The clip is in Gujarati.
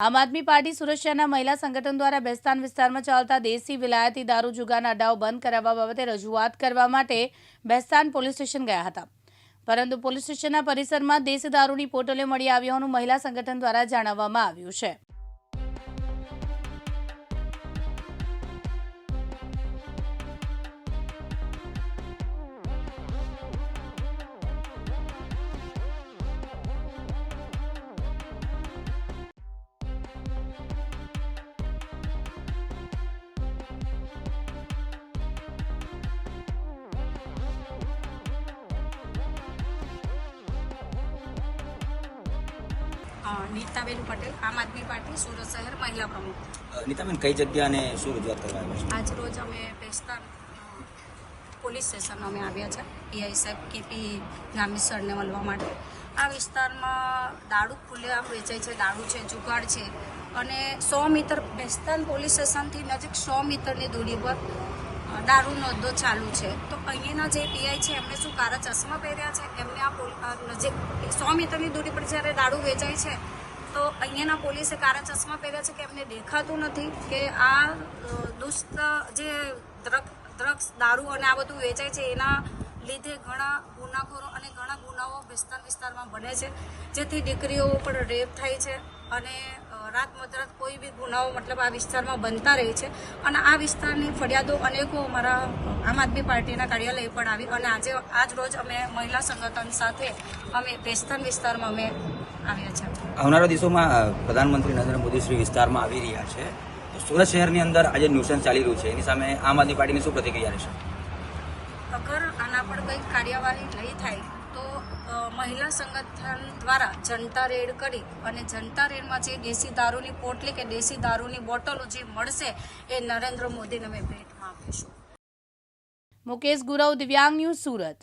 આમ આદમી પાર્ટી શહેરના મહિલા સંગઠન દ્વારા બેસ્તાન વિસ્તારમાં ચાલતા દેશી વિલાયતી દારૂ જુગાના અડાઓ બંધ કરાવવા બાબતે રજૂઆત કરવા માટે બેસ્તાન પોલીસ સ્ટેશન ગયા હતા. પરંતુ પોલીસ સ્ટેશનના પરિસરમાં દેશી દારૂની પોટલે મળી આવી હોવાનું મહિલા સંગઠન દ્વારા જણાવવામાં આવ્યું છે. નીતાબેન પટેલ આમ આદમી પાર્ટી સુરત શહેર મહિલા પ્રમુખ. નીતાબેન કઈ જગ્યા અને શું રજૂઆત કરવા આવ્યા આજ રોજ અમે પેસ્તાન પોલીસ સ્ટેશન અમે આવ્યા છે. પીઆઈ સાહેબ કેપી ગામી સરને મળવા માટે. આ વિસ્તારમાં દારૂ ખુલ્લેઆમ વેચાય છે દારૂ છે જુગાડ છે. અને સો મીટર બેસ્તાન પોલીસ સ્ટેશનથી નજીક સો મીટરની દૂરી પર દારૂનો અડ્ડો ચાલુ છે. તો અહીંયાના જે પીઆઈ છે એમણે શું કારા ચશ્મા પહેર્યા છે? એમને આ નજીક સો મીટરની દૂરી પર જ્યારે દારૂ વેચાય છે, તો અહીંયાના પોલીસે કારા ચશ્મા પહેર્યા છે કે એમને દેખાતું નથી કે આ દુષ્ટ જે ડ્રગ ડ્રગ્સ દારૂ અને આ બધું વેચાય છે, એના લીધે ઘણા ગુનાખોરો અને ઘણા ગુનાઓ વિસ્તાર વિસ્તારમાં બને છે. જેથી દીકરીઓ પણ રેપ થાય છે. અને રાત મધરાત કોઈ બી ગુનાઓ મતલબ આ વિસ્તારમાં બનતા રહે છે. અને આ વિસ્તારની ફરિયાદો અનેકો અમારા આમ આદમી પાર્ટીના કાર્યાલય પણ આવી અને આજે આજ રોજ અમે મહિલા સંગઠન સાથે અમે બેસ્તાન વિસ્તારમાં અમે આવ્યા છે. આવનારા દિવસોમાં પ્રધાનમંત્રી નરેન્દ્ર મોદી શ્રી વિસ્તારમાં આવી રહ્યા છે. સુરત શહેરની અંદર આજે ન્યુસન્સ ચાલી રહ્યું છે. એની સામે આમ આદમી પાર્ટીની શું પ્રતિક્રિયા રહેશે? અગર આના પર કંઈક કાર્યવાહી નહીં થાય તો મહિલા સંગઠન દ્વારા જનતા રેડ કરી અને જનતા રેડમાં જે દેશી દારૂની પોટલી કે દેશી દારૂની બોટલો જે મળશે એ નરેન્દ્ર મોદીને અમે ભેટમાં આપીશું. મુકેશ ગુરવ, દિવ્યાંગ ન્યૂઝ સુરત.